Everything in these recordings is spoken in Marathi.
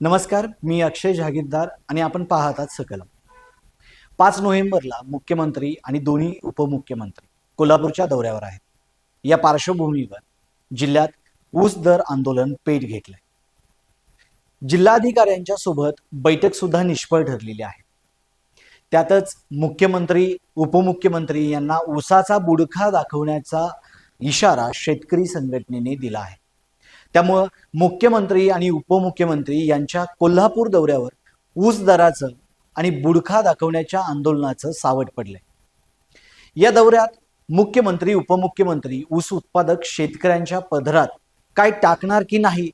नमस्कार मी अक्षय जहागीरदार आणि आपण पाहत आहात सकलम. पाच नोव्हेंबरला मुख्यमंत्री आणि दोन्ही उपमुख्यमंत्री कोल्हापूरच्या दौऱ्यावर आहेत. या पार्श्वभूमीवर जिल्ह्यात ऊस दर आंदोलन पेट घेतलंय. जिल्हाधिकाऱ्यांच्या सोबत बैठक सुद्धा निष्फळ ठरलेली आहे. त्यातच मुख्यमंत्री उपमुख्यमंत्री यांना ऊसाचा बुडखा दाखवण्याचा इशारा शेतकरी संघटनेने दिला आहे. त्यामुळं मुख्यमंत्री आणि उपमुख्यमंत्री यांच्या कोल्हापूर दौऱ्यावर ऊस दराचं आणि बुडखा दाखवण्याच्या आंदोलनाचं सावट पडलंय. या दौऱ्यात मुख्यमंत्री उपमुख्यमंत्री ऊस उत्पादक शेतकऱ्यांच्या पदरात काय टाकणार की नाही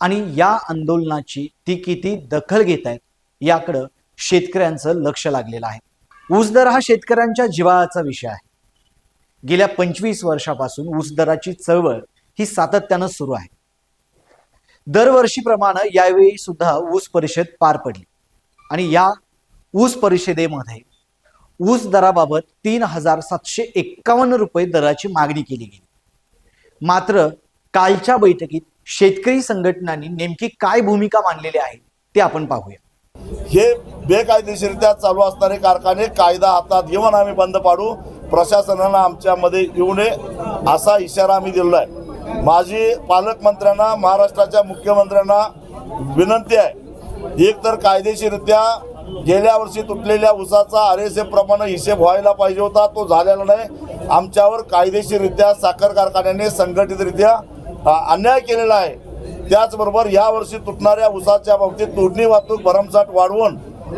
आणि या आंदोलनाची ती किती दखल घेत आहेत याकडं शेतकऱ्यांचं लक्ष लागलेलं आहे. ऊस दर हा शेतकऱ्यांच्या जिवाळाचा विषय आहे. गेल्या पंचवीस वर्षापासून ऊस दराची चळवळ ही सातत्यानं सुरू आहे. दरवर्षीप्रमाणे यावेळी सुद्धा ऊस परिषद पार पडली. आणि या ऊस परिषदेमध्ये ऊस दराबाबत तीन हजार सातशे एक्कावन्न रुपये दराची मागणी केली गेली. मात्र कालच्या बैठकीत शेतकरी संघटनांनी नेमकी काय भूमिका मांडलेली आहे ते आपण पाहूया. हे बेकायदेशीरित्या चालू असणारे कारखाने कायदा हातात घेऊन आम्ही बंद पाडू. प्रशासनानं आमच्यामध्ये येऊ नये असा इशारा आम्ही दिलेला आहे. माझी पालकमंत्र्यांना महाराष्ट्राच्या मुख्यमंत्र्यांना विनंती आहे. एक तर कायदेशीरित्या गेल्या वर्षी तुटलेल्या उसाचा आर एस प्रमाणे हिशेब व्हायला पाहिजे होता तो झालेला नाही. आमच्यावर कायदेशीररित्या साखर कारखान्याने संघटितरित्या अन्याय केलेला आहे. त्याचबरोबर या वर्षी तुटणाऱ्या उसाच्या बाबतीत तोडणी वाहतूक भरमसाठ वाढवून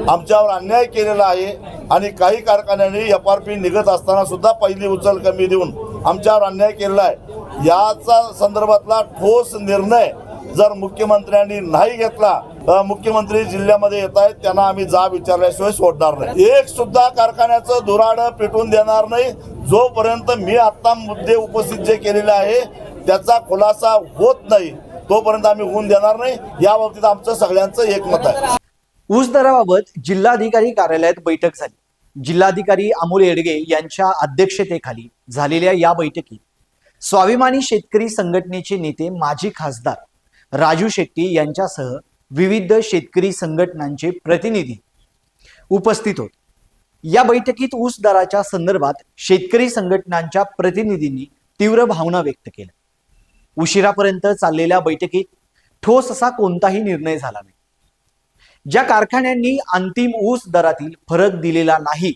आमच्यावर अन्याय केलेला आहे आणि काही कारखान्यांनी एफ आर पी निघत असताना सुद्धा पहिली उचल कमी देऊन आमच्यावर अन्याय केलेला आहे. याचा संदर्भातला ठोस निर्णय जर मुख्यमंत्र्यांनी नाही घेतला तर मुख्यमंत्री जिल्ह्यामध्ये येत आहेत त्यांना आम्ही जा विचारल्याशिवाय सोडणार नाही. एक सुद्धा कारखान्याचं दुराड पेटून देणार नाही. जोपर्यंत मी आत्ता मुद्दे उपस्थित जे केलेले आहे त्याचा खुलासा होत नाही तोपर्यंत आम्ही होऊन देणार नाही. या बाबतीत आमचं सगळ्यांचं एकमत आहे. ऊस दराबाबत जिल्हाधिकारी कार्यालयात बैठक झाली. जिल्हाधिकारी अमोल येडगे यांच्या अध्यक्षतेखाली झालेल्या या बैठकीत स्वाभिमानी शेतकरी संघटनेचे नेते माजी खासदार राजू शेट्टी यांच्यासह विविध शेतकरी संघटनांचे प्रतिनिधी उपस्थित होते. या बैठकीत ऊस दराच्या संदर्भात शेतकरी संघटनांच्या प्रतिनिधींनी तीव्र भावना व्यक्त केल्या. उशिरापर्यंत चाललेल्या बैठकीत ठोस असा कोणताही निर्णय झाला नाही. ज्या कारखान्यांनी अंतिम ऊस दरातील फरक दिलेला नाही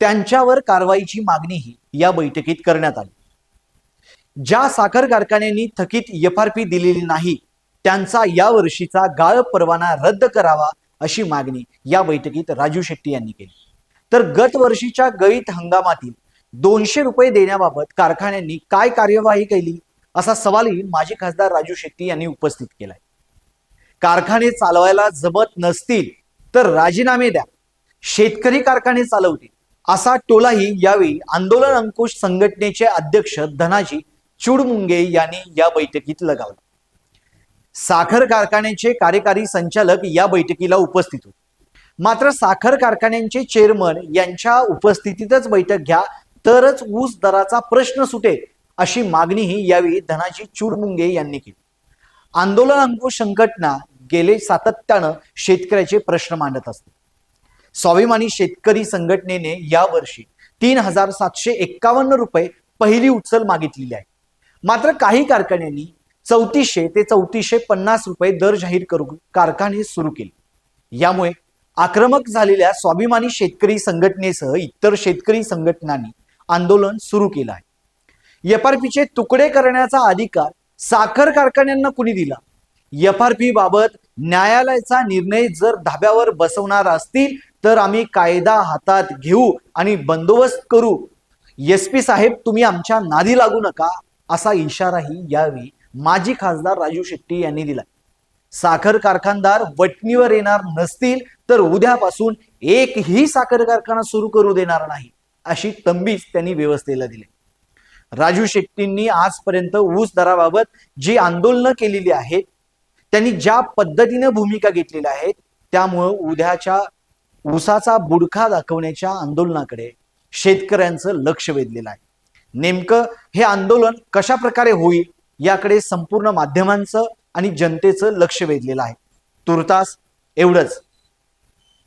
त्यांच्यावर कारवाईची मागणीही या बैठकीत करण्यात आली. ज्या साखर कारखान्यांनी थकीत एफ आर पी दिलेली नाही त्यांचा या वर्षीचा गाळप परवाना रद्द करावा अशी मागणी या बैठकीत राजू शेट्टी यांनी केली. तर गत वर्षीच्या गळीत हंगामातील दोनशे रुपये देण्याबाबत कारखान्यांनी काय कार्यवाही केली असा सवालही माजी खासदार राजू शेट्टी यांनी उपस्थित केलाय. कारखाने चालवायला जमत नसतील तर राजीनामे द्या. शेतकरी कारखाने चालवतील असा टोलाही यावेळी आंदोलन अंकुश संघटनेचे अध्यक्ष धनाजी चुडमुंगे यांनी या बैठकीत लगावला. साखर कारखान्याचे कार्यकारी संचालक या बैठकीला उपस्थित होते. मात्र साखर कारखान्यांचे चेअरमन यांच्या उपस्थितीतच बैठक घ्या तरच ऊस दराचा प्रश्न सुटेल अशी मागणीही यावेळी धनाजी चुडमुंगे यांनी केली. आंदोलन अंकुश संघटना गेले सातत्यानं शेतकऱ्याचे प्रश्न मांडत असते. स्वाभिमानी शेतकरी संघटनेने यावर्षी तीन हजार सातशे एक्कावन्न रुपये पहिली उचल मागितलेली आहे. मात्र काही कारखान्यांनी चौतीसशे ते चौतीसशे पन्नास रुपये दर जाहीर करून कारखाने सुरू केले. यामुळे आक्रमक झालेल्या स्वाभिमानी शेतकरी संघटनेसह इतर शेतकरी संघटनांनी आंदोलन सुरू केलं आहे. एफ आर तुकडे करण्याचा अधिकार साखर कारखान्यांना कुणी दिला? एफ आर पी बाबत न्यायालयाचा निर्णय जर धाब्यावर बसवणार असतील तर आम्ही कायदा हातात घेऊ आणि बंदोबस्त करू. एस पी साहेब तुम्ही आमच्या नादी लागू नका. असा इशाराही यावेळी माजी खासदार राजू शेट्टी यांनी दिला साखर कारखानदार वटणीवर येणार नसतील तर उद्यापासून एकही साखर कारखाना सुरू करू देणार नाही अशी तंबीच त्यांनी व्यवस्थेला दिली. राजू शेट्टींनी आजपर्यंत ऊस दराबाबत जी आंदोलनं केलेली आहेत त्यांनी ज्या पद्धतीने भूमिका घेतलेल्या आहेत त्यामुळं उद्याच्या ऊसाचा बुडखा दाखवण्याच्या आंदोलनाकडे शेतकऱ्यांचं लक्ष वेधलेलं आहे. नेमकं हे आंदोलन कशा प्रकारे होईल याकडे संपूर्ण माध्यमांचं आणि जनतेचं लक्ष वेधलेलं आहे. तुर्तास एवढंच.